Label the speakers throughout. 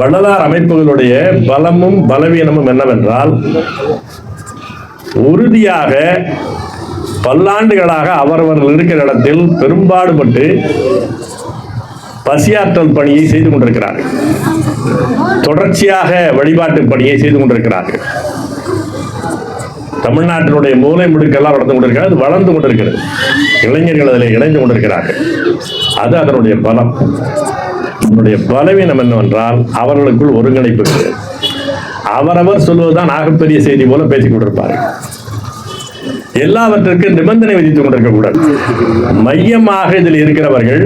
Speaker 1: வள்ளலார் அமைப்புகளுடைய பலமும் பலவீனமும் என்னவென்றால் உறுதியாக பல்லாண்டுகளாக அவரவர்கள் இருக்கிற இடத்தில் பெரும்பாடுபட்டு பசியாற்றல் பணியை செய்து கொண்டிருக்கிறார்கள். தொடர்ச்சியாக வழிபாட்டு பணியை செய்து கொண்டிருக்கிறார்கள். தமிழ்நாட்டினுடைய மூலை முடுக்கெல்லாம் வளர்ந்து கொண்டிருக்கிறது அது வளர்ந்து கொண்டிருக்கிறது. இளைஞர்கள் அதில் இணைந்து கொண்டிருக்கிறார்கள். அது அதனுடைய பலம். நம்முடைய பலவீனம் என்னவென்றால் அவர்களுக்குள் ஒருங்கிணைப்பு கிடையாது அவரவர் சொல்வதுதான் ஆகப்பெரிய செய்தி போல பேசிக் கொண்டிருப்பார்கள் எல்லாவற்றிற்கும் நிபந்தனை விதித்துக் கொண்டிருக்கக்கூடாது மையமாக இதில் இருக்கிறவர்கள்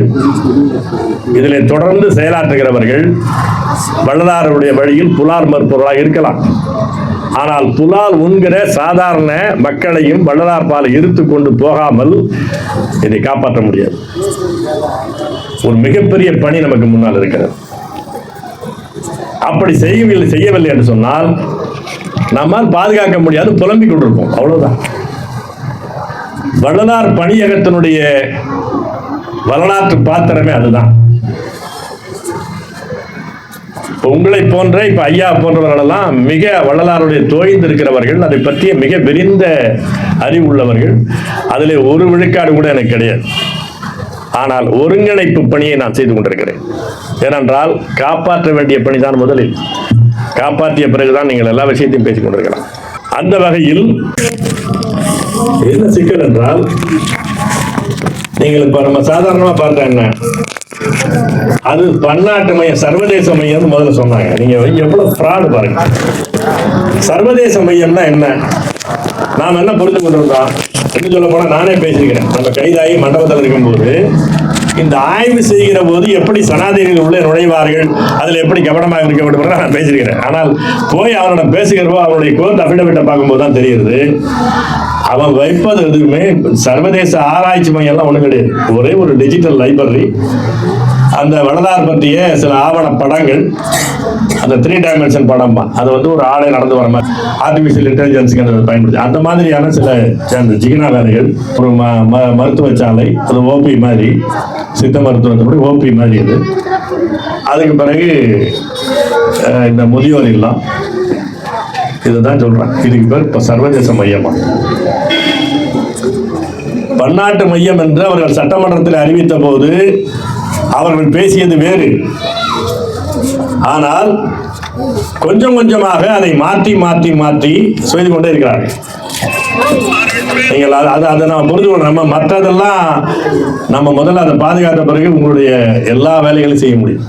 Speaker 1: இதில் தொடர்ந்து செயலாற்றுகிறவர்கள் வள்ளலாருடைய வழியில் புலார் மறுப்பவர்களாக இருக்கலாம். ஆனால் புலால் உண்கிற சாதாரண மக்களையும் வள்ளலார் பால் இருத்து கொண்டு போகாமல் இதை காப்பாற்ற முடியாது. ஒரு மிகப்பெரிய பணி நமக்கு முன்னால் இருக்கிறது. அப்படி செய்யவில்லை செய்யவில்லை என்று சொன்னால் நம்மால் பாதுகாக்க முடியாது புலம்பிக் கொண்டிருப்போம். அவ்வளவுதான். வள்ளலார் பணியகத்தினுடைய வரலாற்று பாத்திரமே அதுதான். உங்களை போன்ற இப்ப ஐயா போன்றவர்களெல்லாம் மிக வள்ளலாருடைய தோய்ந்து இருக்கிறவர்கள் அதை பற்றிய மிக விரிந்த அறிவு உள்ளவர்கள். அதில் ஒரு விழுக்காடு கூட எனக்கு கிடையாது. ஆனால் ஒருங்கிணைப்பு பணியை நான் செய்து கொண்டிருக்கிறேன். ஏனென்றால் காப்பாற்ற வேண்டிய பணிதான் முதலில். காப்பாற்றிய பிறகுதான் நீங்கள் எல்லா விஷயத்தையும் பேசிக் கொண்டிருக்கலாம். அந்த வகையில் என்ன சிக்கல் என்றால் நீங்கள் இப்ப நம்ம சாதாரணமா பார்த்தா என்ன? அது பன்னாட்டு மையம் சர்வதேச மையம் முதல்ல சொன்னாங்க. நீங்க எவ்வளவு ஃப்ராடு பாருங்க. சர்வதேச மையம்னா என்ன? நாம் என்ன புரிந்து கொண்டிருந்தோம்? என்ன சொல்ல போனா நானே பேசியிருக்கிறேன். நம்ம கைதாகி மண்டபத்தில் இருக்கும்போது இந்த ஆய்வு செய்கிற போது எப்படி சனாதனிகள் உள்ளே நுழைவார்கள் அதில் எப்படி கவனமாக இருக்க வேண்டும் நான் பேசியிருக்கிறேன். ஆனால் போய் அவனோட பேசுகிறப்போ அவனுடைய கோர்ட் அஃபிடவிட்டை பார்க்கும்போது தான் தெரியுது அவன் வைப்பது எதுவுமே சர்வதேச ஆராய்ச்சி மையம் எல்லாம் ஒன்றும் கிடையாது. ஒரே ஒரு டிஜிட்டல் லைப்ரரி அந்த வடதார் பற்றிய சில ஆவண படங்கள். அந்த த்ரீ டைமென்ஷன் படம் அது வந்து ஒரு ஆளை நடந்து வர மாதிரி. ஆர்டிஃபிஷியல் இன்டெலிஜென்ஸுக்கு அந்த பயன்படுத்தி. அந்த மாதிரியான சில அந்த ஜிகினா வேலைகள் ஒரு ம ம மருத்துவ சாலை அது ஓபி மாதிரி சித்த மருத்துவத்தை ஓபி மாதிரி அது. அதுக்கு பிறகு இந்த முதியோர் இல்லம். இதுதான் சொல்றேன். இதுக்கு பேர் இப்போ சர்வதேச மையமா பன்னாட்டு மையம் என்று அவர்கள் சட்டமன்றத்தில் அறிவித்த போது அவர்கள் பேசியது வேறு. ஆனால் கொஞ்சம் கொஞ்சமாக அதை மாற்றி மாற்றி மாற்றி செய்து கொண்டே இருக்கிறார்கள். நீங்கள் அது அதை அதை நம்ம புரிந்து கொள்ளணும் நம்ம மற்றதெல்லாம் நம்ம முதல்ல அதை பாதுகாத்த பிறகு உங்களுடைய எல்லா வேலைகளையும் செய்ய முடியும்.